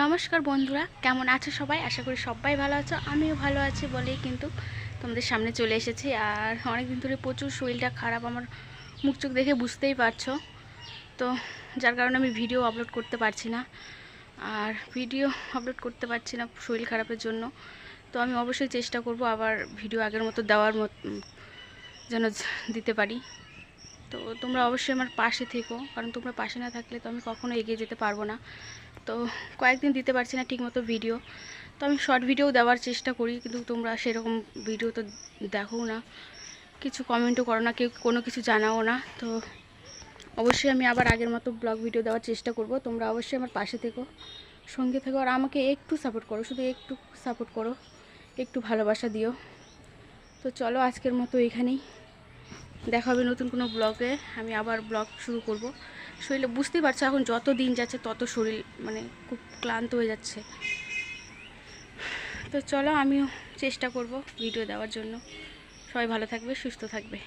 নমস্কার বন্ধুরা, কেমন আছো সবাই? আশা করি সবাই ভালো আছো। আমিও ভালো আছি বলেই কিন্তু তোমাদের সামনে চলে এসেছি। আর অনেক দিন ধরে প্রচুর শরীরটা খারাপ, আমার মুখ চোখ দেখে বুঝতেই পারছ। তো যার কারণে আমি ভিডিও আপলোড করতে পারছি না। আর ভিডিও আপলোড করতে পারছি না শরীর খারাপের জন্য। তো আমি অবশ্যই চেষ্টা করব আবার ভিডিও আগের মতো দেওয়ার মত যেন দিতে পারি। তো তোমরা অবশ্যই আমার পাশে থেকো, কারণ তোমরা পাশে না থাকলে তো আমি কখনো এগিয়ে যেতে পারব না। তো কয়েকদিন দিতে পারছি না ঠিকমতো ভিডিও তো আমি শর্ট ভিডিও দেওয়ার চেষ্টা করি, কিন্তু তোমরা সেরকম ভিডিও তো দেখো না। কিছু কমেন্টও করো না, কেউ কোনো কিছু জানাও না। তো অবশ্যই আমি আবার আগের মতো ব্লগ ভিডিও দেওয়ার চেষ্টা করব, তোমরা অবশ্যই আমার পাশে থেকো, সঙ্গে থেকো, আর আমাকে একটু সাপোর্ট করো, শুধু একটু সাপোর্ট করো, একটু ভালোবাসা দিও। তো চলো আজকের মতো এখানেই। দেখা হবে নতুন কোনো ব্লগে আমি আবার ব্লগ শুরু করব। শরীরে বুঝতেই পারছ, এখন যত দিন যাচ্ছে তত শরীর মানে খুব ক্লান্ত হয়ে যাচ্ছে। তো চলো আমিও চেষ্টা করব ভিডিও দেওয়ার জন্য। সবাই ভালো থাকবে, সুস্থ থাকবে।